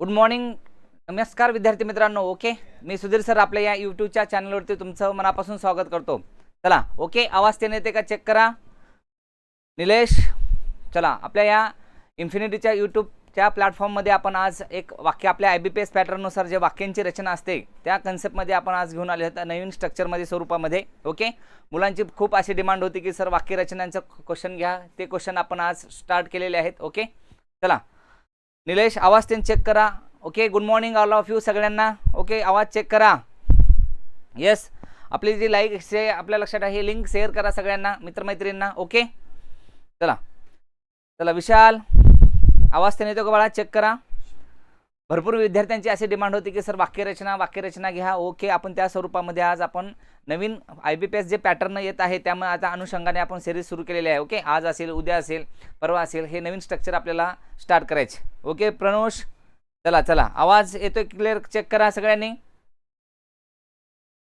Good morning नमस्कार विद्यार्थी मित्रांनो. ओके मी सुधीर सर आपल्या या यूट्यूबच्या चॅनलवरती तुमचं मनापासून स्वागत करतो. चला ओके आवाज ते येते का? चेक करा. निलेश चला. आपल्या या इन्फिनिटीच्या यूट्यूबच्या प्लॅटफॉर्ममध्ये आपण आज एक वाक्य आपल्या आय बी पी एस पॅटर्ननुसार जे वाक्यांची रचना असते त्या कन्सेप्टमध्ये आपण आज घेऊन आले होतं नवीन स्ट्रक्चरमध्ये स्वरूपामध्ये. ओके मुलांची खूप अशी डिमांड होती की सर वाक्यरचनांचं क्वेश्चन घ्या. ते क्वेश्चन आपण आज स्टार्ट केलेले आहेत. ओके चला. निलेश आवाज त्यांनी चेक करा. Okay good morning all of you सगळ्यांना. ओके आवाज चेक करा. येस आपली जी लाईक शे आपल्या लक्षात आहे लिंक शेअर करा सगळ्यांना मित्रमैत्रिणींना. ओके चला. चला विशाल आवाज त्याने येतो का बाळा? चेक करा. भरपूर विद्यार्थ्यांची अशी डिमांड होती की सर वाक्यरचना वाक्यरचना घ्या. ओके आपण त्या स्वरूपामध्ये आज आपण नवीन आय बी पी एस जे पॅटर्न येत आहे त्यामुळे आता अनुषंगाने आपण सिरीज सुरू केलेली आहे ओके आज असेल उद्या असेल परवा असेल हे नवीन स्ट्रक्चर आपल्याला स्टार्ट करायचे. ओके प्रणोष चला चला. आवाज येतोय क्लिअर चेक करा सगळ्यांनी.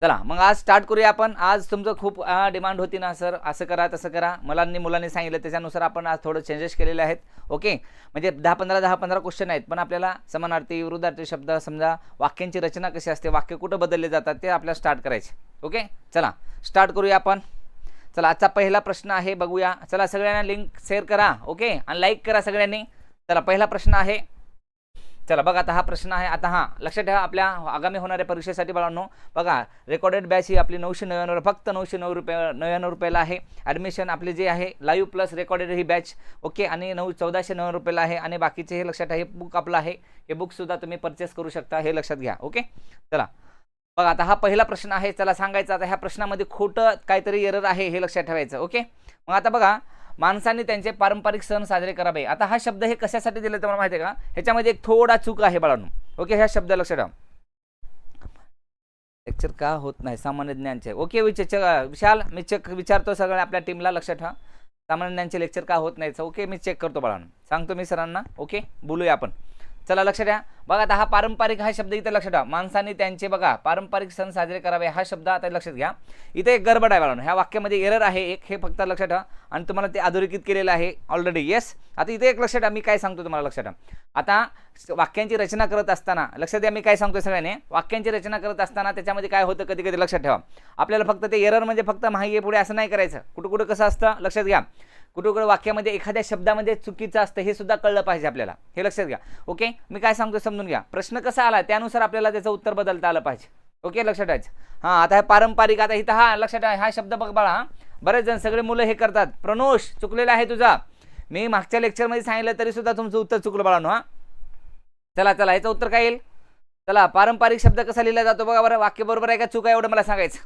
चला मग आज स्टार्ट करूया आपण. आज तुमचं खूप डिमांड होती ना सर असं करा तसं करा. मुलांनी मुलांनी सांगितलं. त्याच्यानुसार आपण आज थोडं चेंजेस केलेले आहेत. ओके म्हणजे दहा पंधरा दहा पंधरा क्वेश्चन आहेत. पण आपल्याला समानार्थी विरुद्धार्थी शब्द समजा वाक्यांची रचना कशी असते वाक्य कुठं बदलले जातात ते आपल्याला स्टार्ट करायचे. ओके चला स्टार्ट करूया आपण. चला आजचा पहिला प्रश्न आहे बघूया. चला सगळ्यांना लिंक शेअर करा. ओके आणि लाईक करा सगळ्यांनी. चला पहिला प्रश्न आहे चला बघा आता हा प्रश्न आहे. आता हां लक्षात ठेवा आपल्या आगामी होणाऱ्या परीक्षेसाठी बाळांनो. बघा रेकॉर्डेड बॅच ही आपली नऊशे नव्याण्णव फक्त नऊशे नऊ रुपये नव्याण्णव रुपयाला आहे. ॲडमिशन आपली जे आहे लाईव्ह प्लस रेकॉर्डेड ही बॅच ओके आणि नऊ चौदाशे नव्याण्णव रुपयाला आहे. आणि बाकीचे हे लक्षात आहे बुक आपलं आहे. हे बुकसुद्धा तुम्ही परचेस करू शकता हे लक्षात घ्या. ओके चला. बघा आता हा पहिला प्रश्न आहे. चला सांगायचा. आता ह्या प्रश्नामध्ये खोटं काहीतरी एरर आहे हे लक्षात ठेवायचं. ओके मग आता बघा माणसांनी त्यांचे पारंपरिक सण साजरे करावे. आता हा शब्द हे कशासाठी दिले तुम्हाला माहिती आहे का? ह्याच्यामध्ये एक थोडा चूक आहे बाळांनो. ओके ह्या शब्द लक्षात ठेवा. लेक्चर का होत नाही? सामान्य ज्ञानचे. ओके विचार विशाल मी चेक विचारतो सगळ्या आपल्या टीमला लक्षात ठेवा. सामान्य ज्ञानचे लेक्चर का होत नाही ओके मी चेक करतो बाळांनो. सांगतो मी सरांना. ओके बोलूया आपण. चला लक्ष द्या. बघा आता हा पारंपरिक हा शब्द इथे लक्षात ठेवा. माणसांनी त्यांचे बघा पारंपरिक सण साजरे करावे हा शब्द आता लक्षात घ्या. इथे एक गडबड आहे बाळांनो. ह्या वाक्यामध्ये एरर आहे एक हे फक्त लक्षात ठेवा. आणि तुम्हाला ते अधोरेखित केलेलं आहे ऑलरेडी येस आता इथे एक लक्षात ठेवा मी काय सांगतो तुम्हाला लक्षात ठेवा. आता वाक्यांची रचना करत असताना लक्षात द्या मी काय सांगतो सगळ्याने. वाक्यांची रचना करत असताना त्याच्यामध्ये काय होतं कधी कधी लक्षात ठेवा. आपल्याला फक्त ते एरर म्हणजे फक्त माहिती पुढे असं नाही करायचं. कुठं कुठं कसं असतं? लक्षात घ्या. कुठं कुठं वाक्यामध्ये एखाद्या शब्दामध्ये चुकीचं असतं हे सुद्धा कळलं पाहिजे आपल्याला. हे लक्षात घ्या. ओके? मी काय सांगतो समजून घ्या. प्रश्न कसा आला त्यानुसार आपल्याला त्याचं उत्तर बदलता आलं पाहिजे. ओके? लक्षात ठेवायचं. हां आता हे पारंपरिक आता इथं हा लक्षात ठेवा हा शब्द बघ बाळा बरेच जण सगळे मुलं हे करतात. प्रनोष चुकलेला आहे तुझा. मी मागच्या लेक्चरमध्ये सांगितलं तरी सुद्धा तुमचं उत्तर चुकलं बाळानो हां. चला चला याचं उत्तर काय येईल? चला पारंपरिक शब्द कसा लिहिला जातो बघा बरं. वाक्य बरोबर आहे का चूक आहे एवढं मला सांगायचं.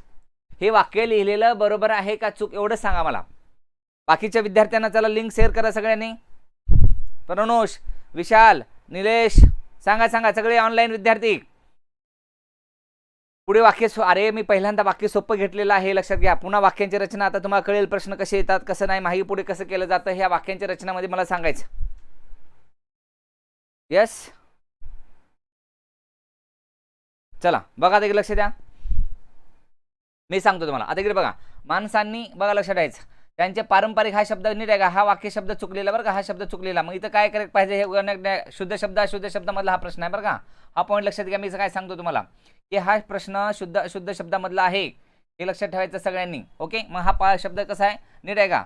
हे वाक्य लिहिलेलं बरोबर आहे का चूक एवढं सांगा मला. बाकीच्या विद्यार्थ्यांना चला लिंक शेअर करा सगळ्यांनी. प्रणोष विशाल निलेश सांगा सांगा सगळे ऑनलाईन विद्यार्थी. पुढे वाक्य सो अरे मी पहिल्यांदा वाक्य सोपं घेतलेलं आहे लक्षात घ्या. पुन्हा वाक्यांची रचना. आता तुम्हाला कळेल प्रश्न कसे येतात कसं नाही माहिती पुढे कसं केलं जातं ह्या वाक्यांच्या रचनामध्ये मला सांगायचं. येस चला बघा देखील लक्ष द्या. मी सांगतो तुम्हाला. आता इकडे बघा. माणसांनी बघा लक्षात द्यायचं त्यांचे पारंपरिक हा शब्द निरेगा आहे का हा वाक्य शब्द चुकलेला बरं का हा शब्द चुकलेला. मग इथं काय करेक्ट पाहिजे हे शुद्ध शब्द अशुद्ध शब्दामधला हा प्रश्न आहे बरं का. हा पॉईंट लक्षात घ्या मी काय सांगतो तुम्हाला. की हा प्रश्न शुद्ध अशुद्ध शब्दामधला आहे हे लक्षात ठेवायचं सगळ्यांनी ओके? मग हा पा शब्द कसा आहे? नीट आहे का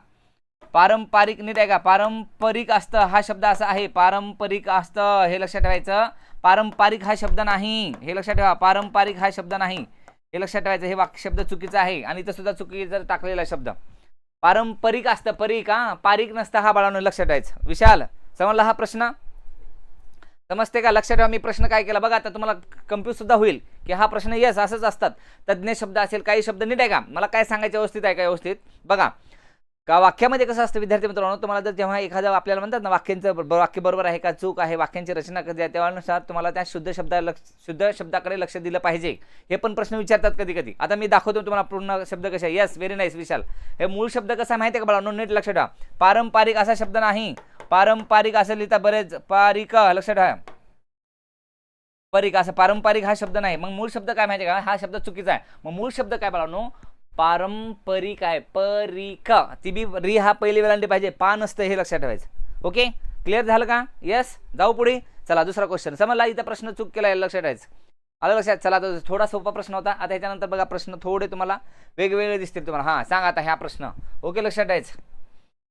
पारंपरिक नीट आहे का पारंपरिक असतं हा शब्द असा आहे पारंपरिक असतं हे लक्षात ठेवायचं. पारंपरिक हा शब्द नाही हे लक्षात ठेवा पारंपरिक हा शब्द नाही हे लक्षात ठेवायचं हे वाक्य शब्द चुकीचा आहे आणि इथं सुद्धा चुकीचा टाकलेला शब्द पारंपरिक असतं परीक हा. पारिक नसतं हा बाळांनो लक्षात ठेवायचं विशाल समजला हा प्रश्न? समजते का? लक्षात ठेवा मी प्रश्न काय केला? बघा आता तुम्हाला कम्प्यूज सुद्धा होईल की हा प्रश्न येस असंच असतात. तज्ज्ञ शब्द असेल काही शब्द नीट आहे का? मला काय सांगायचं व्यवस्थित आहे का व्यवस्थित? बघा का वाक्यामध्ये कसं असतं विद्यार्थी मित्रांनो? तुम्हाला जर जेव्हा एखादं आपल्याला म्हणतात ना वाक्यांचं वाक्य बरोबर आहे का चूक आहे वाक्यांची रचना कधी आहे त्यानुसार तुम्हाला त्या शुद्ध शब्दा लक्ष शुद्ध शब्दाकडे लक्ष दिलं पाहिजे. हे पण प्रश्न विचारतात कधी कधी आता मी दाखवतो तुम्हाला पूर्ण शब्द कसे आहे येस व्हेरी नाईस विशाल. हे मूळ शब्द कसा आहे माहिती आहे का बाळा नीट लक्ष ठेवा. पारंपरिक असा शब्द नाही. पारंपरिक असं लिहिता बरेच. पारिक लक्षात ठेवा. परिक असं पारंपरिक हा शब्द नाही. मग मूळ शब्द काय माहिती आहे का? हा शब्द चुकीचा आहे. मग मूळ शब्द काय बाळांनो? पारंपरिक आहे परिक. ती बी री हा पहिली वेळांडी पाहिजे. पा नसतं हे लक्षात ठेवायचं. ओके? क्लिअर झालं का? येस जाऊ पुढे. चला दुसरा क्वेश्चन समजला? इथं प्रश्न चूक केला आहे लक्षात ठेवायचं. आलं लक्षात? चला आता थोडा सोपा प्रश्न होता. आता ह्याच्यानंतर बघा प्रश्न थोडे तुम्हाला वेगवेगळे दिसतील तुम्हाला. हां सांगा आता ह्या प्रश्न. ओके लक्षात ठेवायचं.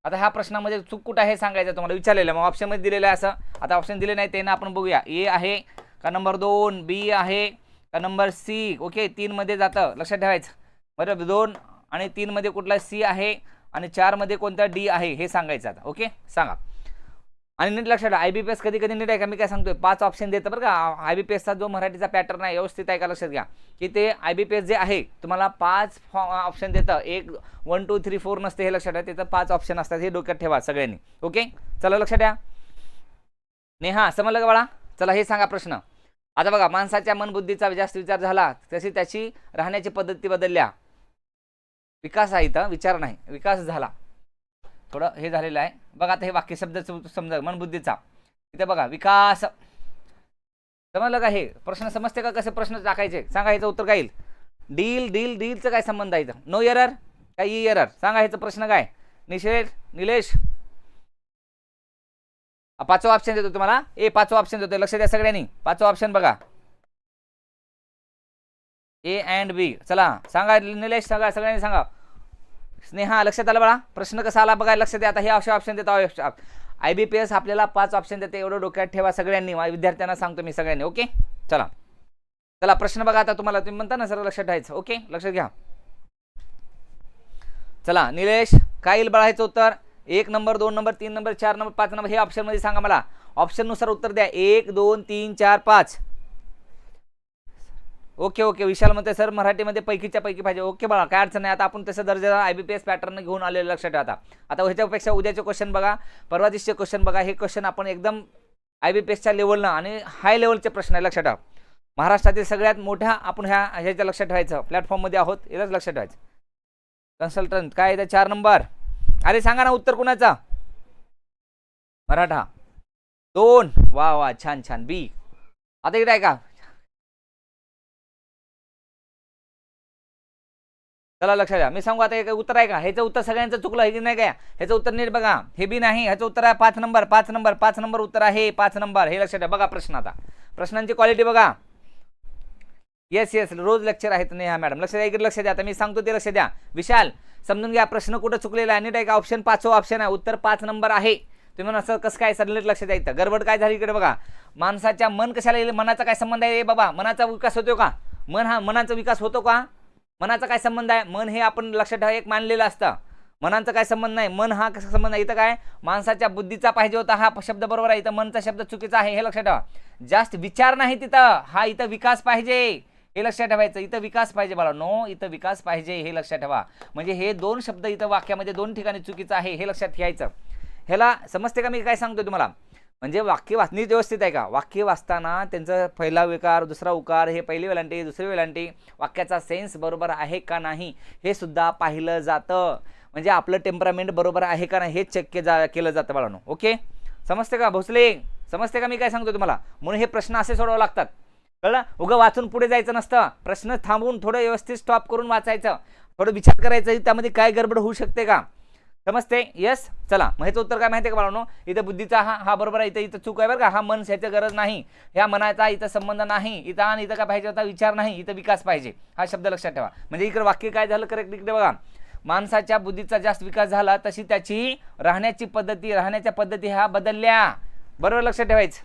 आता ह्या प्रश्नामध्ये चूक कुठं आहे सांगायचं तुम्हाला. विचारलेलं. मग ऑप्शनमध्ये दिलेलं आहे असं. आता ऑप्शन दिले नाही ते ना आपण बघूया. ए आहे का नंबर दोन? बी आहे का नंबर सी ओके तीनमध्ये जातं. लक्षात ठेवायचं. बरं दोन आणि तीनमध्ये कुठला सी आहे आणि चारमध्ये कोणता डी आहे हे सांगायचं आता ओके सांगा. आणि नीट लक्षात आय बी पी एस कधी कधी नीट आहे का? मी काय सांगतोय पाच ऑप्शन देतं बरं का. आय बी पी एसचा जो मराठीचा पॅटर्न आहे व्यवस्थित आहे का लक्षात घ्या. की ते आय बी पी एस जे आहे तुम्हाला पाच ऑप्शन देतं. एक वन टू थ्री फोर नसते हे लक्षात ठेवा. तिथं पाच ऑप्शन असतात हे डोक्यात ठेवा सगळ्यांनी ओके चला लक्षात द्या नेहा समजलं का बाळा? चला हे सांगा प्रश्न. आता बघा माणसाच्या मनबुद्धीचा जास्त विचार झाला तशी त्याची राहण्याची पद्धती बदलल्या. विकास आहे इथं विचार नाही विकास झाला. थोडं हे झालेलं आहे. बघा आता हे वाक्य शब्द समजा मनबुद्धीचा. इथे बघा विकास. समजलं का हे? प्रश्न समजते का कसे प्रश्न टाकायचे? सांगा ह्याचं उत्तर काय येईल? डील डील डीलचं काय संबंध आहे इथं? नो एरर काय ई एरर सांगा ह्याचा प्रश्न काय? निशेष निलेश? पाचवा ऑप्शन देतो तुम्हाला. ए पाचवा ऑप्शन देतो लक्ष द्या सगळ्यांनी. पाचवा ऑप्शन बघा. ए अँड बी चला सांगा निलेश सांगा सगळ्यांनी सांगा. स्नेहा लक्षात आलं बघा प्रश्न कसा आला बघा लक्षात द्या. आता हे असे ऑप्शन देतो आय बी पी एस आपल्याला पाच ऑप्शन देते. एवढं डोक्यात ठेवा सगळ्यांनी. विद्यार्थ्यांना सांगतो मी सगळ्यांनी ओके? चला. चला प्रश्न बघा आता तुम्हाला. तुम्ही म्हणता ना सर लक्षात ठेवायचं ओके? लक्षात घ्या. चला निलेश काय येईल बळायचं उत्तर? एक नंबर दोन नंबर तीन नंबर चार नंबर पाच नंबर हे ऑप्शनमध्ये सांगा मला. ऑप्शननुसार उत्तर द्या. एक दोन तीन चार पाच. Okay okay. विशाल म्हणते सर मराठीमध्ये पैकीच्या पैकी पाहिजे. ओके बाळा काय अडचण नाही. आता आपण तसं दर्जेदार I B P S pattern घेऊन आलेलं लक्षात ठेवा आता. आता ह्याच्यापेक्षा उद्याचे क्वेश्चन बघा. परवा दिवशीचे क्वेश्चन बघा. हे क्वेश्चन आपण एकदम आय बी पी एसच्या लेवलनं आणि हाय लेवलचे प्रश्न आहे लक्षात ठेवा. महाराष्ट्रातील सगळ्यात मोठ्या आपण ह्या ह्याच्या लक्षात ठेवायचं. प्लॅटफॉर्ममध्ये आहोत यालाच लक्षात ठेवायचं. कन्सल्टंट काय आहे चार नंबर. अरे सांगा ना उत्तर कुणाचा? मराठा. दोन. वा वा छान छान. बी. आता इकडे आहे का चला लक्षात द्या. मी सांगू आता एक उत्तर आहे का? ह्याचं उत्तर सगळ्यांचं चुकलं हे की नाही काय? ह्याचं उत्तर नीट बघा. हे बी नाही ह्याचं उत्तर आहे पाच नंबर पाच नंबर पाच नंबर उत्तर आहे पाच नंबर. हे लक्षात द्या. बघा प्रश्न आता. प्रश्नांची क्वालिटी बघा. येस येस रोज लेक्चर आहेत नेहा मॅडम लक्ष द्या इकडे लक्ष द्या. आता मी सांगतो ते लक्ष द्या. विशाल समजून घ्या प्रश्न कुठं चुकलेला आहे? नीट आहे का? ऑप्शन पाचवा ऑप्शन आहे. उत्तर पाच नंबर आहे. तुम्ही म्हणा असं कसं काय? सर नीट लक्ष द्यायचं गडबड काय झाली इकडे बघा. माणसाच्या मन कशाला येईल? मनाचा काय संबंध आहे? बाबा मनाचा विकास होतो का? मन हा मनाचा विकास होतो का? मनाचा काय संबंध आहे? मन हे आपण लक्षात ठेवा एक मानलेलं असतं. मनाचा काय संबंध नाही? मन हा कसा संबंध आहे? इथं काय? माणसाच्या बुद्धीचा पाहिजे होता हा शब्द बरोबर आहे. इथं मनचा शब्द चुकीचा आहे हे लक्षात ठेवा. जास्त विचार नाही तिथं. हा इथं विकास पाहिजे. हे लक्षात ठेवायचं. इथं विकास पाहिजे बाळा. नो इथं विकास पाहिजे हे लक्षात ठेवा. म्हणजे हे दोन शब्द इथं वाक्यामध्ये दोन ठिकाणी चुकीचं आहे हे लक्षात ठेवायचं ह्याला समजते का मी काय सांगतो तुम्हाला? म्हणजे वाक्य वाचणी व्यवस्थित आहे का? वाक्य वाचताना त्यांचं पहिला विकार दुसरा उकार हे पहिली वेलांटी दुसरी वेलांटी वाक्याचा सेन्स बरोबर आहे का नाही हे सुद्धा पाहिलं जातं. म्हणजे आपलं टेम्परामेंट बरोबर आहे का नाही हे चेक के जा केलं जातं बाळांनो. ओके समजते का भोसले? समजते का मी काय सांगतो तुम्हाला? म्हणून हे प्रश्न असे सोडवावे लागतात. कळलं? उगं वाचून पुढे जायचं नसतं. प्रश्न थांबवून थोडं व्यवस्थित स्टॉप करून वाचायचं. थोडं विचार करायचं त्यामध्ये काय गडबड होऊ शकते का? समजते येस चला. मग ह्याचं उत्तर काय माहिती आहे का बाळांनो? इथं बुद्धीचा हा हा बरोबर आहे. इथं इथं चूक आहे बरं का. हा मन ह्याची गरज नाही. ह्या मनाचा इथं संबंध नाही. इथं आणि इथं काय पाहिजे होता? विचार नाही. इथं विकास पाहिजे. हा शब्द लक्षात ठेवा. म्हणजे इकडे वाक्य काय झालं करेक्ट इकडे बघा. माणसाच्या बुद्धीचा जास्त विकास झाला तशी त्याची राहण्याची पद्धती राहण्याच्या पद्धती ह्या बदलल्या. बरोबर लक्षात ठेवायचं?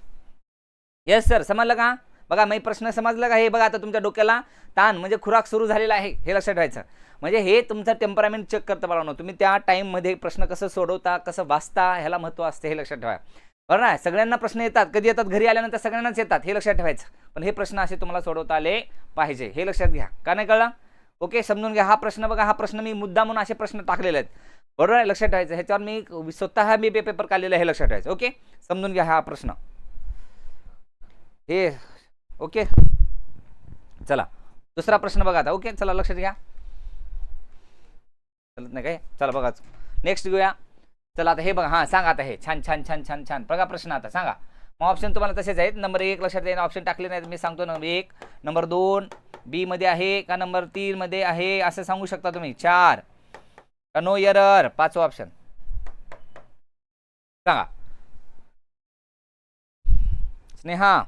येस सर समजलं का? बघा मी प्रश्न समजला का? हे बघा आता तुमच्या डोक्याला. ताण म्हणजे खुराक सुरू झालेला आहे. हे लक्षात ठेवायचं. म्हणजे हे तुमचं टेम्परामेंट चेक करता बाळांनो तुम्ही त्या टाईममध्ये प्रश्न कसं सोडवता कसं वाचता ह्याला महत्त्व असते हे लक्षात ठेवा. बरं ना? सगळ्यांना प्रश्न येतात. कधी येतात? घरी आल्यानंतर सगळ्यांनाच येतात. हे लक्षात ठेवायचं. पण हे प्रश्न असे तुम्हाला सोडवता आले पाहिजे. हे लक्षात घ्या. का नाही कळलं? ओके समजून घ्या. हा प्रश्न बघा. हा प्रश्न मी मुद्दा म्हणून असे प्रश्न टाकलेले आहेत. बरोबर आहे? लक्षात ठेवायचं. ह्याच्यावर मी स्वतः मी पेपर काढलेला आहे हे लक्षात ठेवायचं. ओके? समजून घ्या हा प्रश्न. हे ओके? चला. दुसरा प्रश्न बघा आता. ओके? चला लक्षात घ्या. चलत नाही काय? चला बघा नेक्स्ट घेऊया. चला आता हे बघा. हां सांगा आता हे. छान छान छान छान छान. बघा प्रश्न आता सांगा. मग ऑप्शन तुम्हाला तसेच आहेत. नंबर एक लक्षात येईल ऑप्शन टाकले नाही मी सांगतो नंबर एक. नंबर दोन. बी मध्ये आहे का नंबर तीन मध्ये आहे? असं सांगू शकता तुम्ही. चार. का नो एरर पाचवा ऑप्शन सांगा. स्नेहा.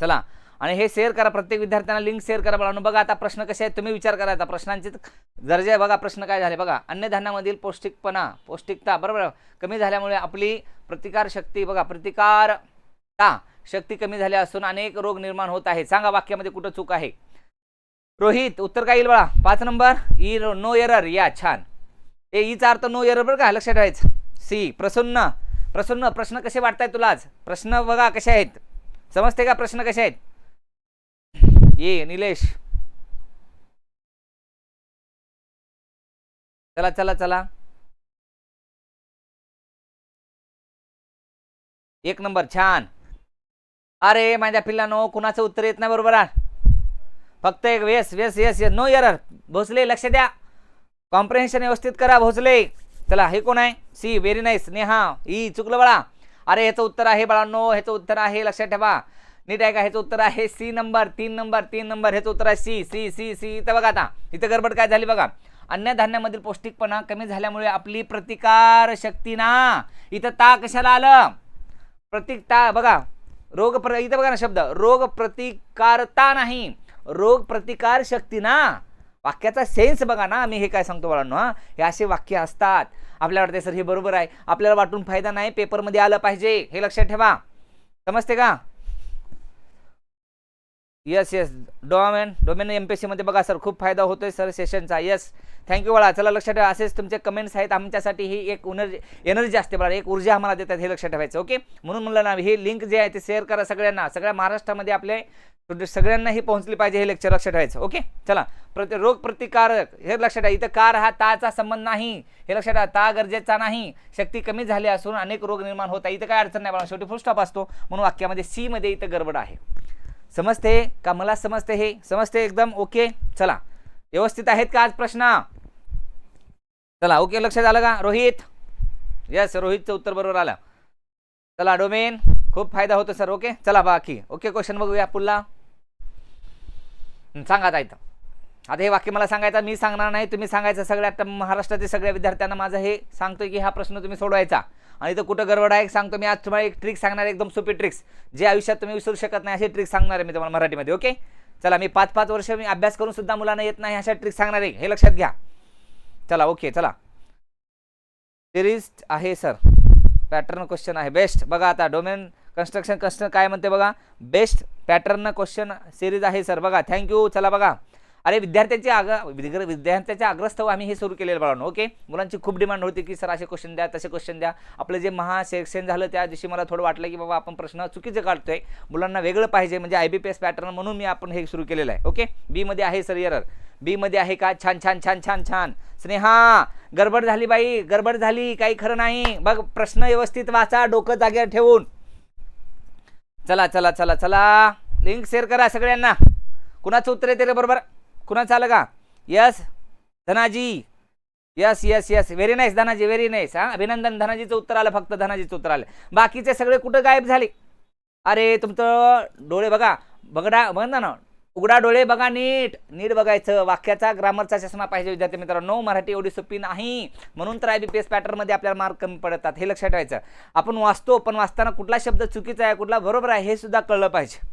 चला. आणि हे शेअर करा प्रत्येक विद्यार्थ्यांना लिंक शेअर करा बाळांनो. बघा आता प्रश्न कसे आहेत तुम्ही विचार करा आता प्रश्नांचे दर्जा आहे बघा प्रश्न काय झाले बघा. अन्नधान्यामधील पौष्टिकपणा पौष्टिकता बरोबर? कमी झाल्यामुळे आपली प्रतिकार शक्ती बघा प्रतिकारता शक्ती कमी झाली असून अनेक रोग निर्माण होत आहेत. सांगा वाक्यामध्ये कुठं चूक आहे. रोहित उत्तर काय येईल बाळा? पाच नंबर. ई नो एरर या छान. ए ईचा अर्थ नो एरर बरं का? लक्षात ठेवायचं. सी प्रसन्न. प्रसन्न प्रश्न कसे वाटतायत तुला आज? प्रश्न बघा कसे आहेत. समजते का प्रश्न कसे आहेत? ये निलेश. चला चला चला. एक नंबर छान. अरे माझ्या पिल्लानो कुणाचं उत्तर येत नाही बरोबर? फक्त एक वेस वेस yes yes no error Bhosale लक्ष द्या. कॉम्प्रेन्शन व्यवस्थित करा भोसले. चला हे कोण आहे? C very nice Neha E चुकलं बाळा. अरे ह्याचं उत्तर आहे बाळांनो ह्याचं उत्तर आहे लक्षात ठेवा. नीट आहे का ह्याचं उत्तर आहे सी नंबर तीन नंबर तीन नंबर ह्याचं उत्तर आहे सी सी सी सी. इथं बघा आता इथं गडबड काय झाली बघा. अन्नधान्यामधील पौष्टिकपणा कमी झाल्यामुळे आपली प्रतिकार शक्ती ना. इथं ता कशाला आलं? प्रतिक ता बघा. रोग प्र इथं बघा ना शब्द. रोग प्रतिकारता नाही. रोग प्रतिकार शक्ती ना. वाक्याचा सेन्स बघा ना मी हे काय सांगतो बाळांनो हा. हे असे वाक्य असतात. आपल्याला वाटते सर हे बरोबर आहे. आपल्याला वाटून फायदा नाही पेपरमध्ये आलं पाहिजे. हे लक्षात ठेवा. समजते का? Yes yes domain domain M P S सीमध्ये बघा सर खूप फायदा होतो आहे सर सेशनचा येस थँक्यू बाळा. चला लक्षात ठेवा. असेच तुमचे कमेंट्स आहेत. आमच्यासाठी ही एक उनर्जी एनर्जी असते बाळा. एक ऊर्जा आम्हाला देतात हे लक्षात ठेवायचं ओके म्हणून म्हणलं ना हे लिंक जे आहे ते शेअर करा सगळ्यांना. सगळ्या महाराष्ट्रामध्ये आपले सगळ्यांनाही पोहोचली पाहिजे हे लेक्चर लक्षात ठेवायचं ओके चला. प्रति रोग प्रतिकारक हे लक्षात ठेवा. इथं कार हा ताचा संबंध नाही. हे लक्षात ठेवा. ता गरजेचा नाही. शक्ती कमी झाली असून अनेक रोग निर्माण होता इथं काय अडचण नाही बाळा. शेवटी फुल स्टॉप असतो. म्हणून वाक्यामध्ये सी मध्ये इथं गडबड आहे. समजते का मला समजते हे? समजते एकदम ओके. चला. व्यवस्थित आहेत का आज प्रश्न? चला ओके लक्षात आलं का? रोहित? यस रोहितचं उत्तर बरोबर आलं. चला डोमेन खूप फायदा होतो सर ओके? चला बाकी. ओके क्वेश्चन बघूया पुढला. सांगा आता इथं. आता हे वाक्य मला सांगायचं मी सांगणार नाही. तुम्ही सांगायचं सगळ्या महाराष्ट्रातील सगळ्या विद्यार्थ्यांना माझं हे सांगतोय की हा प्रश्न तुम्ही सोडवायचा. आणि इथं कुठं गडबड आहे सांगतो मी. आज तुम्हाला एक ट्रिक सांगणार एकदम सोपी ट्रिक्स जे आयुष्यात तुम्ही विसरू शकत नाही अशी ट्रिक सांगणार आहे मी तुम्हाला मराठीमध्ये ओके चला मी पाच पाच वर्ष मी अभ्यास करून सुद्धा मुलांना येत नाही अशा ट्रिक सांगणार आहे. हे लक्षात घ्या. चला ओके चला. सिरीज आहे सर पॅटर्न क्वेश्चन आहे. बेस्ट बघा आता डोमेन कन्स्ट्रक्शन कन्स्ट्रक्शन काय म्हणते बघा? बेस्ट पॅटर्न क्वेश्चन सिरीज आहे सर बघा थँक्यू चला बघा. अरे विद्यार्थ्यांची आग विद्या- विद्यार्थ्यांच्या आग्रस्तव आम्ही हे सुरू केलेलं बाळांनो ओके मुलांची खूप डिमांड होती की सर असे क्वेश्चन द्या तसे क्वेश्चन द्या. आपलं जे महा सेक्शन झालं त्या दिवशी मला थोडं वाटलं की बाबा आपण प्रश्न चुकीचे काढतोय. मुलांना वेगळं पाहिजे म्हणजे I B P S pattern म्हणून मी आपण हे सुरू केलेलं आहे ओके बीमध्ये आहे सर एरर बीमध्ये आहे का? छान छान छान छान छान. स्नेहा गडबड झाली बाई गडबड झाली काही खरं नाही. बघ प्रश्न व्यवस्थित वाचा डोकं जागेवर ठेवून. चला चला चला चला. लिंक शेअर करा सगळ्यांना. कुणाचं उत्तर येते रे बरोबर? कुणाचं आलं का? Yes Dhanaji. Yes yes yes. Very nice Dhanaji very nice हां अभिनंदन धनाजीचं उत्तर आलं फक्त धनाजीचं उत्तर आलं. बाकीचे सगळे कुठं गायब झाले? अरे तुमचं डोळे बघा बघडा बघा ना उघडा डोळे बघा नीट. नीट बघायचं वाक्याचा ग्रामरचा चष्मा पाहिजे विद्यार्थी मित्रांनो. मराठी एवढी सोपी नाही. म्हणून तर आय बी पी एस पॅटर्नमध्ये आपल्याला मार्क कमी पडतात हे लक्षात ठेवायचं. आपण वाचतो पण वाचताना कुठला शब्द चुकीचा आहे कुठला बरोबर आहे हे सुद्धा कळलं पाहिजे.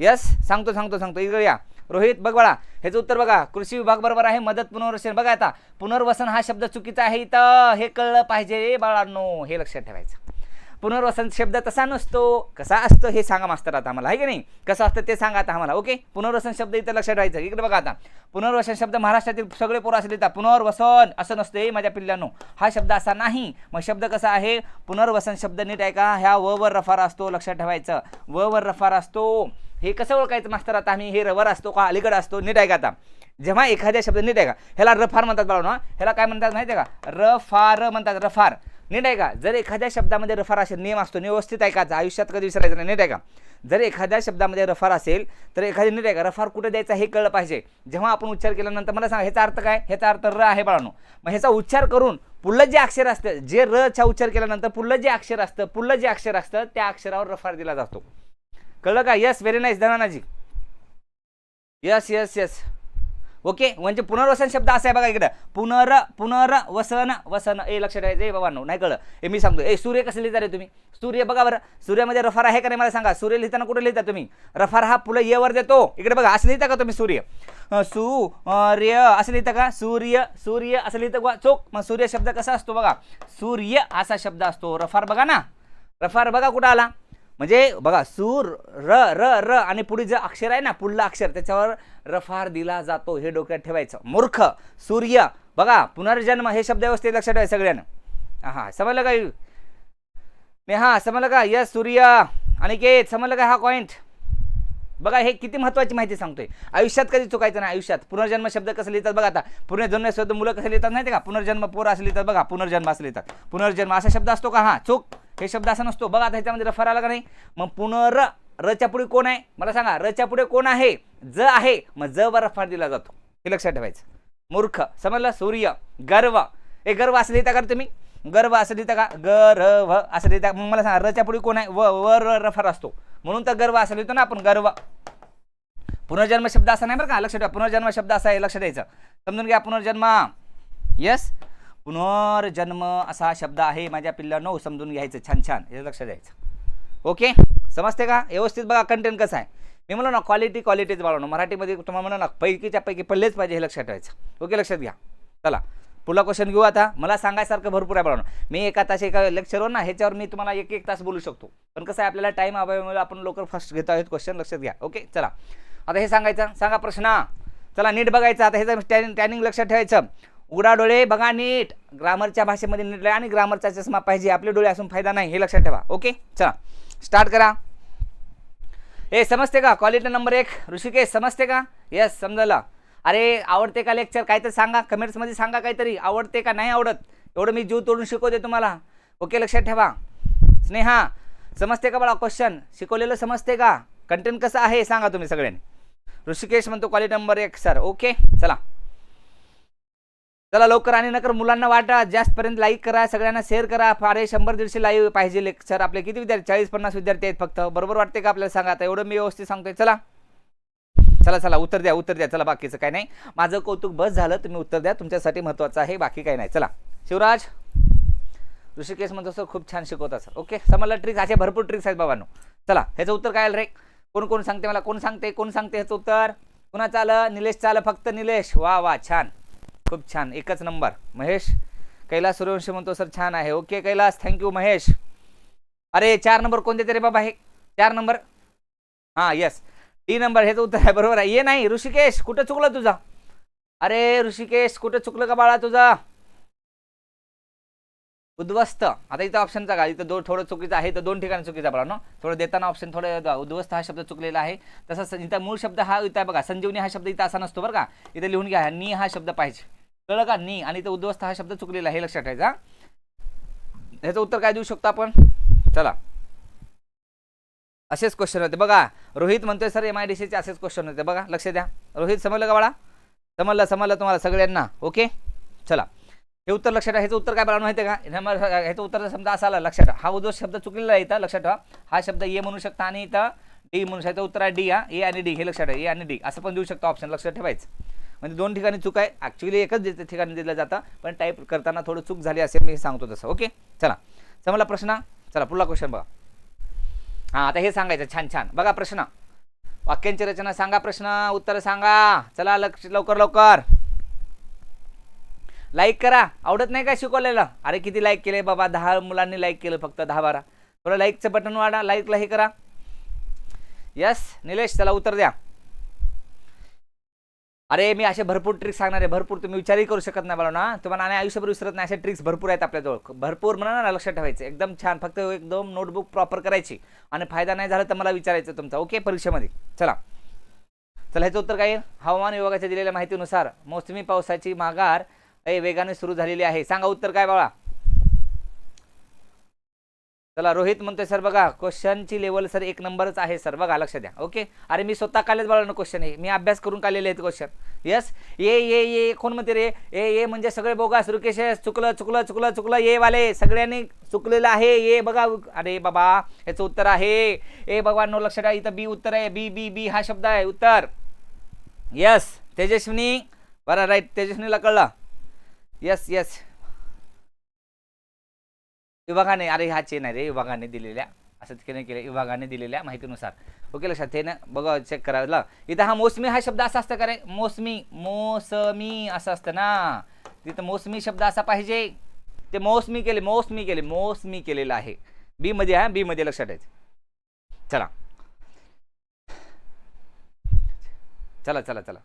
यस सांगतो सांगतो सांगतो. इकडे या. रोहित बघ ह्याचं उत्तर बघा. कृषी विभाग बरोबर आहे मदत पुनर्वसन. बघा आता पुनर्वसन हा शब्द चुकीचा आहे इथं. हे कळलं पाहिजे बाळांनो हे लक्षात ठेवायचं. पुनर्वसन शब्द तसा नसतो. कसा असतो हे सांगा मास्तर आता आम्हाला आहे की नाही? कसं असतं ते सांगा आता आम्हाला ओके? पुनर्वसन शब्द इथं लक्षात ठेवायचं. इकडे बघा आता. पुनर्वसन शब्द महाराष्ट्रातील सगळे पोरं असेल लिहितात पुनर्वसन असं नसते माझ्या पिल्लांनो. हा शब्द असा नाही. मग शब्द कसा आहे? पुनर्वसन शब्द नीट आहे का ह्या व वर रफार असतो लक्षात ठेवायचं. व वर रफार असतो. हे कसं ओळखायचं मास्तर? आता आम्ही हे रवर असतो का अलीकडे असतो? नीट आहे का आता. जेव्हा एखाद्या शब्द नीट आहे का ह्याला रफार म्हणतात बाळा ह्याला काय म्हणतात माहिती आहे का? रफार म्हणतात रफार. नीट आहे का जर एखाद्या शब्दामध्ये रफार असेल नियम असतो व्यवस्थित ऐकायचा आयुष्यात कधी विसरायचं नाही. नीट आहे का जर एखाद्या शब्दामध्ये रफार असेल तर एखादी नीट आहे का रफार कुठे द्यायचा हे कळलं पाहिजे. जेव्हा आपण उच्चार केल्यानंतर मला सांगा ह्याचा अर्थ काय? ह्याचा अर्थ र आहे बाळानो. मग ह्याचा उच्चार करून पुढलं जे अक्षर असतं जे रचा उच्चार केल्यानंतर पुढलं जे अक्षर असतं पुढलं जे अक्षर असतं त्या अक्षरावर रफार दिला जातो. कळलं का? Yes very nice धनानाजी. Yes yes yes okay म्हणजे पुनर्वसन शब्द असा आहे बघा इकडं. पुनर पुनर्वसन वसन ए लक्षात ठेवायचं. ए बाबा नाही कळलं. हे मी सांगतो. ए सूर्य कसं लिहिता रे तुम्ही? सूर्य बघा बरं. सूर्यामध्ये रफार आहे का नाही मला सांगा? सूर्य लिहिताना कुठे लिहिता तुम्ही? रफार हा पुलं ये वर देतो. इकडे बघा असं लिहिता का तुम्ही सूर्य? सूर्य असं लिहिता का? सूर्य सूर्य असं लिहितं का? चोक. मग सूर्य शब्द कसा असतो बघा? सूर्य असा शब्द असतो. रफार बघा ना. रफार बघा कुठं आला? म्हणजे बघा सूर र र र आणि पुढे जे अक्षर आहे ना पुढलं अक्षर त्याच्यावर रफार दिला जातो हे डोक्यात ठेवायचं. मूर्ख सूर्य बघा पुनर्जन्म हे शब्द व्यवस्थित लक्षात ठेवायचं सगळ्यांना. हा समजलं का? नेहा समजलं का? यस सूर्य अनिकेत समजलं का हा पॉईंट बघा हे किती महत्त्वाची माहिती सांगतोय. आयुष्यात कधी चुकायचं नाही आयुष्यात. पुनर्जन्म शब्द कसं लिहितात बघा आता. पुनर्जन्म शब्द मुलं कसं लिहितात नाही का? पुनर्जन्म पोर असं लिहितात बघा पुनर्जन्म असं लिहितात. पुनर्जन्म असा शब्द असतो का? हा चूक. हे शब्द असा नसतो. बघा आता ह्याच्यामध्ये रफर आला का नाही? मग पुनर रच्या पुढे कोण आहे? मला सांगा रच्या पुढे कोण आहे? ज आहे मग ज वर रफार दिला जातो. हे लक्षात ठेवायचं. मूर्ख समजलं? सूर्य गर्व. हे गर्व असं लिहिता का तुम्ही? गर्व असं लिहिता का? गर्व असं लिहिता. मग मला सांगा रच्या पुढे कोण आहे? व वर रफार असतो. म्हणून तर गर्व असं लिहितो ना आपण गर्व. पुनर्जन्म शब्द असा नाही बरं का? लक्षात ठेवा पुनर्जन्म शब्द असा आहे लक्षात द्यायचं समजून घ्या पुनर्जन्म. येस पुनर्जन्म असा शब्द आहे माझ्या पिल्लांनो समजून घ्यायचं छान छान. हे लक्षात द्यायचं. ओके? समजते का? व्यवस्थित बघा कंटेंट कसं आहे. मी म्हणलो ना क्वालिटी क्वालिटीच बाळवणं मराठीमध्ये तुम्हाला म्हणा ना पैकीच्या पैकी पडलेच पाहिजे हे लक्षात ठेवायचं. ओके लक्षात घ्या. चला. पुढला क्वेश्चन घेऊ आता. मला सांगायसारखं भरपूर आहे बाळवणं मी एका तास एका लेक्चरवर ना ह्याच्यावर मी तुम्हाला एक एक तास बोलू शकतो. पण कसं आहे आपल्याला टाईम अभावामुळे आपण लवकर फर्स्ट घेतो आहेत क्वेश्चन लक्षात घ्या. ओके? चला. आता हे सांगायचं. सांगा प्रश्न. चला नीट बघायचं. आता हे टॅनिंग टॅनिंग लक्षात ठेवायचं. उघडा डोळे बघा नीट. ग्रामरच्या भाषेमध्ये नीट लिहा आणि ग्रामरचा चष्मा पाहिजे आपले डोळे असून फायदा नाही हे लक्षात ठेवा. ओके? चला. स्टार्ट करा. ए समजते का? क्वालिटी नंबर एक. ऋषिकेश समजते का? येस समजलं. अरे आवडते का लेक्चर काय तर सांगा कमेंट्समध्ये सांगा काहीतरी. आवडते का? नाही आवडत. एवढं मी जीव तोडून शिकवते तुम्हाला. ओके लक्षात ठेवा. स्नेहा समजते का बाळा क्वेश्चन शिकवलेलं समजते का? कंटेंट कसं आहे? सांगा तुम्ही सगळ्यांनी. ऋषिकेश म्हणतो क्वालिटी नंबर एक सर ओके? चला. चला लवकर आणि नकर मुलांना वाटा. जास्तपर्यंत लाईक करा सगळ्यांना शेअर करा. फारे शंभर दीडशे लाईव्ह पाहिजे लेक्चर आपले किती विद्यार्थी? चाळीस पन्नास विद्यार्थी आहेत फक्त. बरोबर वाटते का आपल्याला सांगा? आता एवढं मी व्यवस्थित सांगतोय. चला. चला चला उत्तर द्या उत्तर द्या. चला बाकीचं काय नाही. माझं कौतुक बस झालं. तुम्ही उत्तर द्या. तुमच्यासाठी महत्त्वाचं आहे. बाकी काही नाही. चला. शिवराज? ऋषिकेश म्हणतो सर खूप छान शिकवता सर. ओके समजलं ट्रिक्स असे भरपूर ट्रिक्स आहेत बाबांनो. चला. ह्याचं उत्तर काय आलं रे? कोण कोण सांगते मला? कोण सांगते कोण सांगते ह्याचं उत्तर? कुणाचं आलं? निलेश चालं फक्त निलेश. वा वा छान. खूप छान. एकच नंबर. महेश कैलास सूर्यवंशी म्हणतो सर छान आहे. Okay Kailas. Thank you Mahesh. अरे चार नंबर कोणते तरी बाबा हे? चार नंबर? हां येस डी नंबर हेच उत्तर आहे. बरोबर आहे. ये नाही ऋषिकेश कुठं चुकलं तुझा? अरे ऋषिकेश कुठं चुकलं का बाळा तुझा? उद्ध्वस्त. आता इथं ऑप्शनचा का इथं दोन थोडं चुकीचं आहे तर दोन ठिकाणी चुकीचा बाळा ना थोडं देताना ऑप्शन थोडं उद्ध्वस्त हा शब्द चुकलेला आहे. तसंच इथं मूळ शब्द हा इथं आहे बघा. संजीवनी हा शब्द इथं असा नसतो बरं का. इथं लिहून घ्या. नी हा शब्द पाहिजे. कळलं का नी आणि तो उद्ध्वस्त हा शब्द चुकलेला हे लक्षात ठेवायचा. ह्याचं उत्तर काय देऊ शकतो आपण? चला. असेच क्वेश्चन होते. बघा रोहित म्हणतोय सर एम आय डी सीचे असेच क्वेश्चन होते. बघा लक्ष द्या. रोहित समजलं का बाळा? समजलं समजलं तुम्हाला सगळ्यांना. ओके? चला. हे उत्तर लक्षात ठेवा. ह्याचं उत्तर काय बाळा माहिती का? ह्याचं उत्तर समजा असं आलं लक्षात ठेवा. हा उद्देश शब्द चुकलेला आहे इथं लक्षात ठेवा. हा शब्द ए म्हणू शकता आणि इथं डी म्हणू शकता. उत्तर आहे डी हा. ए आणि डी. हे लक्षात ठेवा. ए आणि डी. असं पण देऊ शकतो ऑप्शन लक्षात ठेवायचं. म्हणजे दोन ठिकाणी चूक आहे. ॲक्च्युली एकच ठिकाणी दिलं जातं. पण टाईप करताना थोडं चूक झाली असेल मी सांगतो तसं. ओके चला. समजला प्रश्न. चला पुढला क्वेश्चन बघा. हां आता हे सांगायचं. छान छान. बघा प्रश्न. वाक्यांची रचना सांगा प्रश्न. उत्तर सांगा. चला लक्ष लवकर लवकर. लाईक करा. आवडत नाही का शिकवलेलं? अरे किती लाईक केले बाबा. दहा मुलांनी लाईक केलं फक्त दहा बारा. थोडं लाईकचं बटन वाढा. लाईकला हे करा. यस निलेश चला उत्तर द्या. अरे मी असे भरपूर ट्रिक्स सांगणार आहे. भरपूर तुम्ही विचारही करू शकत नाही मला ना तुम्हाला आणि आयुष्यभर विसरत नाही असे ट्रिक्स भरपूर आहेत आपल्याजवळ भरपूर म्हणा ना लक्षात ठेवायचे. एकदम छान. फक्त एकदम नोटबुक प्रॉपर करायची. आणि फायदा नाही झाला तर मला विचारायचं तुमचा. ओके परीक्षेमध्ये. चला. चला ह्याचं उत्तर काय हवामान विभागाच्या दिलेल्या माहितीनुसार मोसमी पावसाची माघार ए वेगाने सुरू झालेली आहे. सांगा उत्तर काय बाळा? चला रोहित म्हणतोय सर बघा क्वेश्चनची लेवल सर एक नंबरच आहे सर बघा लक्ष द्या ओके अरे मी स्वतः कालेच बाळा क्वेश्चन हे. मी अभ्यास करून काढलेले आहेत क्वेश्चन येस ये ये ये कोण म्हणते रे? ए ये म्हणजे सगळे बोगास रुकेश चुकलं चुकलं चुकलं चुकलं ये वाले सगळ्यांनी चुकलेलं आहे ये बघा अरे बाबा याचं उत्तर आहे. ए भगवान नो लक्ष द्या इथं बी उत्तर आहे बी बी बी हा शब्द आहे उत्तर. यस तेजस्विनी? बरं राईट तेजस्विनीला कळलं. येस येस विभागाने अरे हा चेन आहे रे विभागाने दिलेल्या. असं तिकडे केलं विभागाने दिलेल्या माहितीनुसार. ओके लक्षात ते ना. बघा चेक करायला इथं हा मोसमी हा शब्द असा असतं का रे? मोसमी मोसमी असं असतं ना. तिथं मोसमी शब्द असा पाहिजे. ते मोसमी केले मोसमी केले मोसमी केलेलं आहे. बी मध्ये आहे बी मध्ये लक्षात ठेवायचं चला. चला चला चला.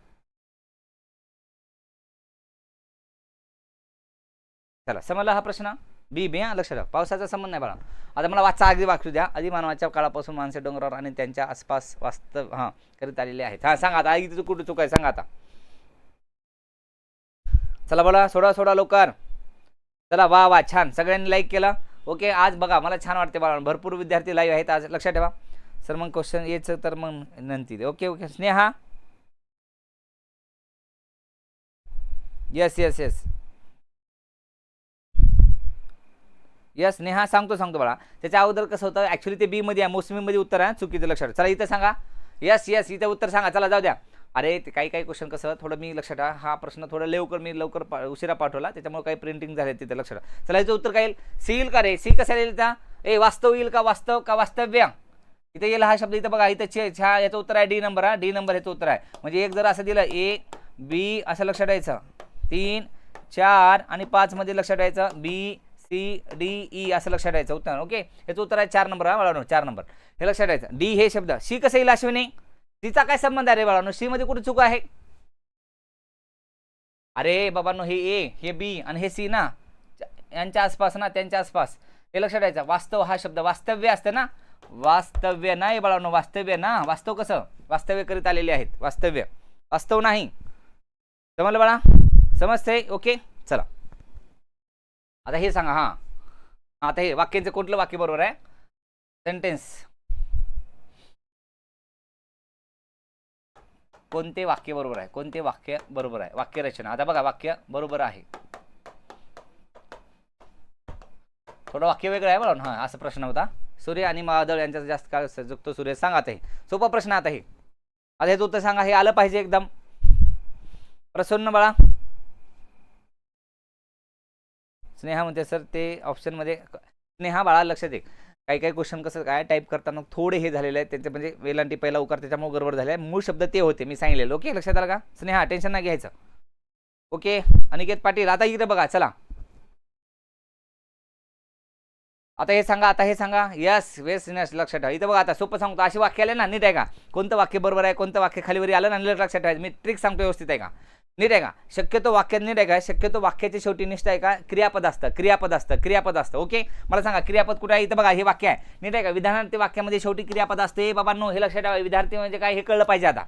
चला समजला हा प्रश्न? बी बी हा लक्ष ठेवा. पावसाचा संबंध नाही बघा आता मला वाचा अगदी वाचू द्या. आधी मानवाच्या काळापासून माणसे डोंगरावर आणि त्यांच्या आसपास वास्तव हां करीत आलेले आहेत. हां सांगा आता. आई तुझं कुठं चुक आहे? सांगा आता. चला बोला सोडा सोडा लवकर. चला वा वा छान. सगळ्यांनी लाईक केला. ओके आज बघा मला छान वाटते बाळा. भरपूर विद्यार्थी लाईव्ह आहेत आज. लक्षात ठेवा. सर मग क्वेश्चन यायचं तर मग नंतर. Okay okay Sneha? Yes yes yes yes Neha सांगतो सांगतो बाळा. त्याच्या अगोदर कसं होतं ॲक्च्युली ते बीमध्ये आहे मोसमीमध्ये उत्तर आहे चुकीचं लक्षात. चला इथं सांगा. यस यस इथं उत्तर सांगा. चला जाऊ द्या. अरे ते काही काही क्वेश्चन कसं थोडं मी लक्षात ठेवा. हा प्रश्न थोडं लवकर मी लवकर पा उशिरा पाठवला. त्याच्यामुळे काही प्रिंटिंग झाले तिथे लक्षात ठेवा. चला याचं उत्तर काय येईल? सी येईल का रे? सी कसं येईल त्या ए वास्तव येईल का वास्तव का वास्तव्य? इथे येईल हा शब्द इथं बघा इथं छे छा याचं उत्तर आहे डी नंबर हा. डी नंबर याचं उत्तर आहे. म्हणजे एक जर असं दिलं ए बी असं लक्षात ठेवायचं. तीन चार आणि पाचमध्ये लक्षात ठेवायचं. बी सी डी ई असं लक्षात ठेवायचं. उत्तर ओके? याचं उत्तर आहे चार नंबर बाळानो चार नंबर. हे लक्षात ठेवायचं. डी हे शब्द. शी कसं येईल अश्विनी? तिचा काय संबंध आहे रे बाळानो? सी मध्ये कुठे चूक आहे? अरे बाबांनो हे ए हे बी आणि हे सी ना? यांच्या आसपास ना त्यांच्या आसपास. हे लक्षात ठेवायचं. वास्तव हा शब्द वास्तव्य असतं ना? वास्तव्य नाही बाळानो वास्तव्य ना? वास्तव कसं? वास्तव्य करीत आलेले आहेत. वास्तव्य. वास्तव नाही. समजलं बाळा? समजते ओके? चला. आता हे सांगा हां. आता हे वाक्यांचं कुठलं वाक्य बरोबर आहे? सेंटेन्स कोणते वाक्य बरोबर आहे? कोणते वाक्य बरोबर आहे? वाक्य रचना आता बघा वाक्य बरोबर आहे. थोडं वाक्य वेगळं आहे बरोबर? हां असा प्रश्न होता. सूर्य आणि महादळ यांच्यात जास्त काळ जगतो सूर्य. सांगा आता हे. सोपा प्रश्न आता हे. आता हे उत्तर सांगा. हे आलं पाहिजे एकदम. प्रसन्न बाळा. स्नेहा म्हणते सर ते ऑप्शनमध्ये स्नेहा बाळा लक्ष दे काही काही क्वेश्चन कसं काय टाईप करताना थोडे हे झालेले आहेत त्यांचे म्हणजे वेलांटी पहिला उकार त्याच्यामुळे गडबड झाले मूळ शब्द ते होते मी सांगितलेलं. ओके? लक्षात आलं का? स्नेहा टेन्शन नाही घ्यायचं. ओके? अनिकेत पाटील आता इकडे बघा चला. आता हे सांगा आता हे सांगा. यस वेस यस लक्षात ठेवा. इथं बघा आता सोपं सांगतो. अशी वाक्य आले ना नीट आहे का कोणतं वाक्य बरोबर आहे कोणतं वाक्य खालीवरी आलं ना नीट लक्षात ठेवायचं मी ट्रिक सांगतो व्यवस्थित आहे का नीट आहे का शक्यतो वाक्यात नीट आहे का शक्यतो वाक्याच्या शेवटी निष्ठ आहे का? क्रियापद असतं क्रियापद असतं क्रियापद असतं ओके? मला सांगा क्रियापद कुठे आहे? इथं बघा हे वाक्य आहे. नीट आहे का विधानार्थी वाक्यामध्ये शेवटी क्रियापद असते. बाबांनो हे लक्षात ठेवा. विद्यार्थी म्हणजे काय? हे कळलं पाहिजे आता.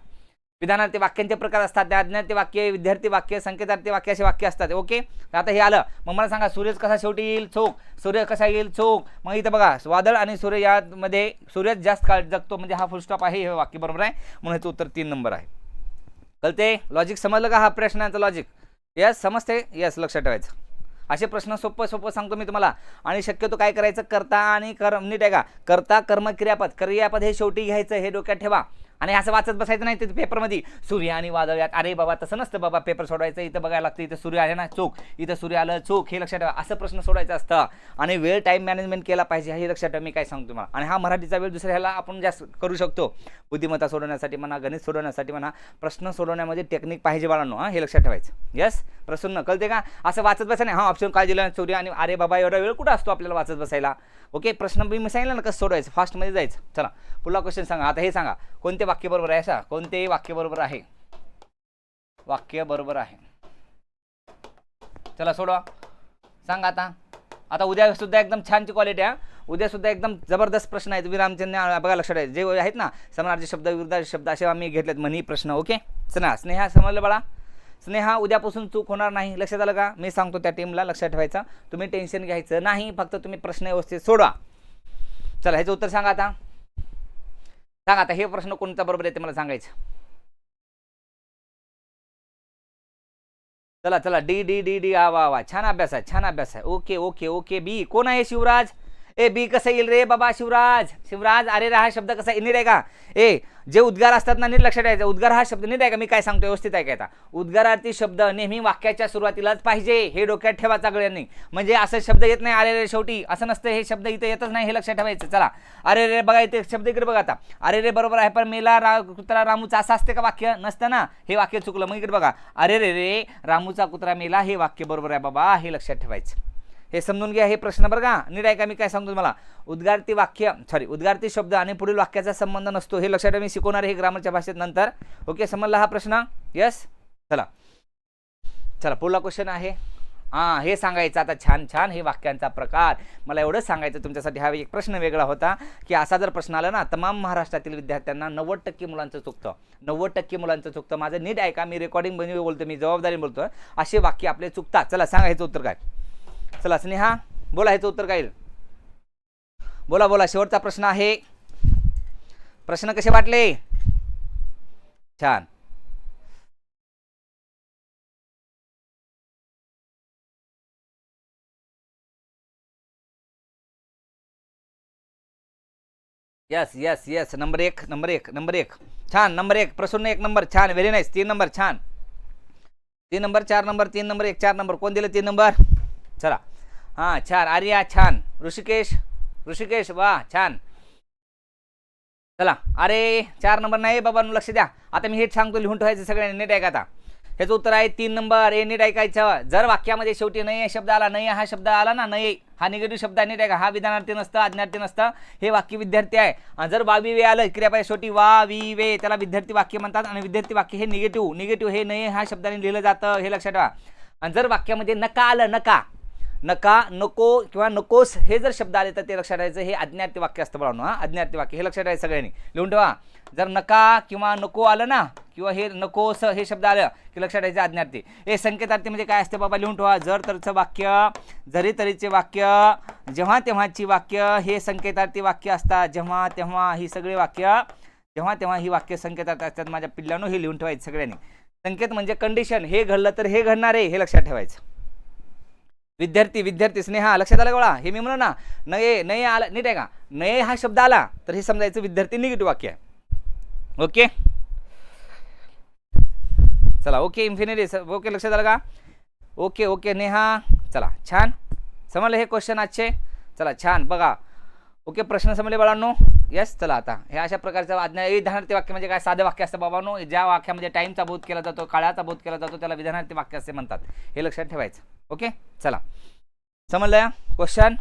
विधानार्थी वाक्यांचे प्रकार असतात. त्या अज्ञार्थी वाक्य विद्यार्थी वाक्य संकेतार्थी वाक्य असे वाक्य असतात. ओके? आता हे आलं. मग मला सांगा सूर्य कसा शेवटी येईल? चोख सूर्य कसा येईल? चोख मग इथं बघा वादळ आणि सूर्य यामध्ये सूर्यच जास्त काळ जगतो म्हणजे हा फुलस्टॉप आहे हे वाक्य बरोबर आहे? म्हणून याचं उत्तर तीन नंबर आहे. कळते? लॉजिक समजलं का हा प्रश्नाचं लॉजिक यस समजते. यस लक्षात ठेवायचं. असे प्रश्न सोपं सोपं सांगतो मी तुम्हाला. आणि शक्यतो काय करायचं? करता आणि कर नीट आहे का करता कर्म क्रियापद. क्रियापद हे शेवटी घ्यायचं. हे डोक्यात ठेवा. आणि असं वाचत बसायचं नाही तिथे पेपरमध्ये सूर्य आणि वादळ यात. अरे बाबा तसं नसतं बाबा पेपर सोडवायचं इथं बघायला लागतं इथं सूर्य आहे ना चोख इथं सूर्य आलं चोख हे लक्षात ठेवा. असं प्रश्न सोडायचं असतं. आणि वेळ टाईम मॅनेजमेंट केला पाहिजे हे लक्षात ठेवा. मी काय सांगतो तुम्हाला. आणि हा मराठीचा वेळ दुसऱ्या ह्याला आपण जास्त करू शकतो. बुद्धिमत्ता सोडवण्यासाठी म्हणा गणित सोडवण्यासाठी म्हणा प्रश्न सोडवण्यामध्ये टेक्निक पाहिजे बाळांनो हां हे लक्षात ठेवायचं. यस प्रसन्न कळते का? असं वाचत बसा नाही. हा ऑप्शन काय दिलं सूर्य आणि अरे बाबा एवढा वेळ कुठं असतो आपल्याला वाचत बसायला? ओके प्रश्न मी सांगितलं ना कसं सोडवायचं? फास्टमध्ये जायचं. चला. पुढला क्वेश्चन सांगा. आता हे सांगा. कोणते वाक्य बरोबर आहे असा? कोणतेही वाक्य बरोबर आहे. वाक्य बरोबर आहे. चला सोडवा. सांगा आता. आता उद्या सुद्धा एकदम छानची क्वालिटी आहे उद्या सुद्धा एकदम जबरदस्त प्रश्न आहेत. विरामचिन्ह बघा लक्षात आहे. जे आहेत ना समानार्थी शब्द विरुद्धार्थी शब्द असे आम्ही घेतलेत म्हणी प्रश्न ओके चला स्नेहा समजलं बाळा? स्नेहा उद्यापासून चूक होणार नाही. लक्षात आलं का? मी सांगतो त्या टीमला लक्षात ठेवायचं. तुम्ही टेन्शन घ्यायचं नाही. फक्त तुम्ही प्रश्न व्यवस्थित सोडवा. चला ह्याचं उत्तर सांगा आता. सांगा आता हे प्रश्न कोणता बरोबर आहे ते मला सांगायचं? चला चला डी डी डी डी आ वा वा. छान अभ्यास आहे छान अभ्यास आहे. Okay okay okay. बी कोण आहे शिवराज? ए बी कसं येईल रे बाबा शिवराज? शिवराज अरे रे हा शब्द कसा नीट आहे का? ए जे उद्गार असतात ना नीट लक्षात ठेवायचं. उद्गार हा शब्द नीट आहे का? मी काय सांगतो व्यवस्थित आहे का आता. उद्गारार्थी शब्द नेहमी वाक्याच्या सुरुवातीलाच पाहिजे. हे डोक्यात ठेवा सगळ्यांनी म्हणजे असं शब्द येत नाही अरे रे शेवटी. असं नसतं हे शब्द इथे येतच नाही हे लक्षात ठेवायचं. चला. अरे रे बघा इथे शब्द इकडे बघा आता. अरे रे बरोबर आहे पण मेला रा कुत्रा रामूचा असं असते का वाक्य? नसतं ना. हे वाक्य चुकलं मग इकडे बघा. अरे रे रे रामूचा कुत्रा मेला हे वाक्य बरोबर आहे बाबा हे लक्षात ठेवायचं. हे समजून घ्या हे प्रश्न बरं का? नीट ऐका मी काय सांगतो तुम्हाला. उद्गारती वाक्य सॉरी उद्गारती शब्द आणि पुढील वाक्याचा संबंध नसतो. हे लक्षात मी शिकवणार हे ग्रामरच्या भाषेत नंतर. ओके समजला हा प्रश्न? यस चला. चला पुढला क्वेश्चन आहे. हां हे सांगायचं आता छान छान हे वाक्यांचा प्रकार. मला एवढंच सांगायचं तुमच्यासाठी हा एक प्रश्न वेगळा होता की असा जर प्रश्न आला ना तमाम महाराष्ट्रातील विद्यार्थ्यांना नव्वद टक्के मुलांचं चुकतं. नव्वद टक्के मुलांचं चुकतं. माझं नीट ऐका मी रेकॉर्डिंग बनवी बोलतो मी जबाबदारी बोलतो असे वाक्य आपले चुकतात. चला सांगा ह्याचं उत्तर काय? चला स्नेहा बोला ह्याचं उत्तर काय? बोला बोला शेवटचा प्रश्न आहे. प्रश्न कसे वाटले? छान. यस यस यस नंबर एक नंबर एक नंबर एक. छान नंबर एक प्रसून एक नंबर छान व्हेरी नाईस तीन नंबर छान. तीन नंबर चार नंबर तीन नंबर एक चार नंबर कोण दिलं तीन नंबर चला. हां छान. आर्या छान. ऋषिकेश ऋषिकेश वा छान. चला. अरे चार नंबर नाही बाबा लक्ष द्या. आता मी हेच सांगतो लिहून ठेवायचं सगळ्यांनी नीट ऐका आता. ह्याचं उत्तर आहे तीन नंबर. हे नीट ऐकायचं. जर वाक्यामध्ये शेवटी नाही शब्द आला नाही हा शब्द आला ना नाही हा निगेटिव्ह शब्द नीट ऐका. हा विधानार्थी नसतं आज्ञार्थी नसतं. हे वाक्य विद्यार्थी आहे. आणि जर वावी वे आलं क्रियापाय शेवटी वा वी वे त्याला विद्यार्थी वाक्य म्हणतात आणि विद्यार्थी वाक्य हे निगेटिव्ह निगेटिव्ह हे नाही हा शब्दाने लिहिलं जातं हे लक्षात ठेवा. आणि जर वाक्यामध्ये नका आलं नका नका नको किंवा नकोस हे जर शब्द आले तर ते लक्षात ठेवायचं हे अज्ञार्थी वाक्य असतं बघा हा? अज्ञार्थी वाक्य हे लक्षात ठेवायचं सगळ्यांनी. लिहून ठेवा. जर नका किंवा नको आलं ना किंवा हे नकोस हे शब्द आलं की लक्षात ठेवायचं अज्ञार्थी हे संकेतार्थी म्हणजे काय असते बाबा? लिहून ठेवा. जर तरचं वाक्य जरी तरीचे वाक्य जेव्हा तेव्हाची वाक्य हे संकेतार्थी वाक्य असतात जेव्हा तेव्हा ही सगळी वाक्य जेव्हा तेव्हा ही वाक्य संकेतार्थी असतात माझ्या पिल्लांनो हे लिहून ठेवायचं सगळ्यांनी. संकेत म्हणजे कंडिशन हे घडलं तर हे घडणार आहे हे लक्षात ठेवायचं. विद्यार्थी विद्यार्थी स्नेहा लक्षात आलं गोळा हे मी म्हणू ना नये नये आला नीट आहे का? नये हा शब्द आला तर हे समजायचं विद्यार्थी निगेटिव्ह वाक्य आहे. ओके? चला ओके इन्फिनिटी ओके लक्षात आलं का? ओके ओके नेहा चला छान. समजलं हे क्वेश्चन आजचे? चला छान बघा. ओके प्रश्न समजले बाळांनो. यस चला आता. हे अशा प्रकारचं आज्ञा विधानार्थी वाक्य म्हणजे काय? साधं वाक्य असतं बाबांनो. ज्या वाक्यामध्ये टाईमचा बोध केला जातो काळाचा बोध केला जातो त्याला विधानार्थी वाक्य असे म्हणतात. हे लक्षात ठेवायचं. ओके चला. समजलं क्वेश्चन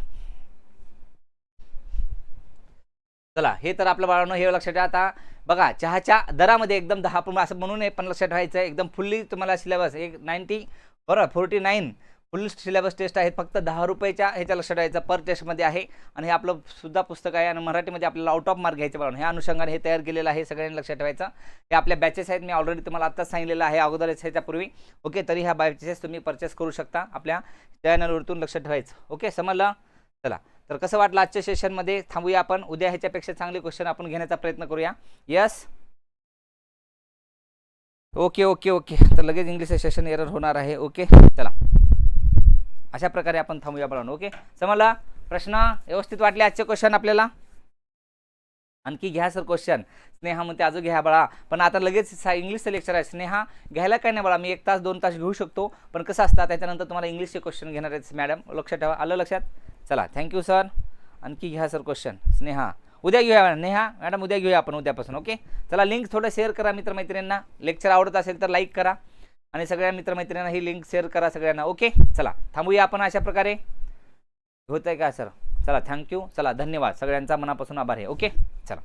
चला हे तर आपलं बाळांनो हे लक्षात ठेवा आता. बघा चहाच्या दरामध्ये एकदम दहा पण असं म्हणून हे पण लक्षात ठेवायचं. एकदम फुल्ली तुम्हाला सिलेबस एक नाईन्टी बरोबर forty nine full syllabus test आहेत फक्त दहा रुपयाच्या ह्याच्या लक्षात ठेवायचं पर टेस्टमध्ये आहे. आणि हे आपलं सुद्धा पुस्तक आहे आणि मराठीमध्ये आपल्याला आउट ऑफ मार्क घ्यायचे म्हणून हे अनुषंगाने हे तयार केलेलं आहे सगळ्यांनी लक्षात ठेवायचं. हे आपल्या बॅचेस आहेत मी ऑलरेडी तुम्हाला आत्ताच सांगितलेलं आहे अगोदरच ह्याच्यापूर्वी. ओके तरी ह्या बॅचेस तुम्ही परचेस करू शकता. आपल्या चॅनलवरतून लक्षात ठेवायचं. ओके समजलं? चला. तर कसं वाटलं आजच्या सेशनमध्ये थांबूया आपण. उद्या ह्याच्यापेक्षा चांगले क्वेश्चन आपण घेण्याचा प्रयत्न करूया. यस ओके ओके ओके तर लगेच इंग्लिश सेशन एरर होणार आहे. ओके चला. अशा प्रकारे आपण थांबूया बाळांनो ओके? समजला? प्रश्न व्यवस्थित वाटले आजचे क्वेश्चन आपल्याला? आणखी घ्या सर क्वेश्चन स्नेहा म्हणते अजून घ्या बाळा. पण आता लगेच सा इंग्लिशचं लेक्चर आहे. स्नेहा घ्यायला काय नाही बाळा मी एक तास दोन तास घेऊ शकतो पण कसं असतं त्याच्यानंतर तुम्हाला इंग्लिशचे क्वेश्चन घेणार आहेत मॅडम लक्षात ठेवा. आलं लक्षात? चला थँक्यू सर आणखी घ्या सर क्वेश्चन स्नेहा उद्या घेऊया नेहा मॅडम उद्या घेऊया आपण उद्यापासून ओके? चला लिंक थोडं शेअर करा मित्रमैत्रिणींना. लेक्चर आवडत असेल तर लाईक करा. आणि सगळ्या मित्रमैत्रिणींना ही लिंक शेअर करा सगळ्यांना. ओके चला थांबूया आपण अशा प्रकारे. होत आहे का सर चला थँक्यू चला धन्यवाद. सगळ्यांचा मनापासून आभार आहे. ओके चला.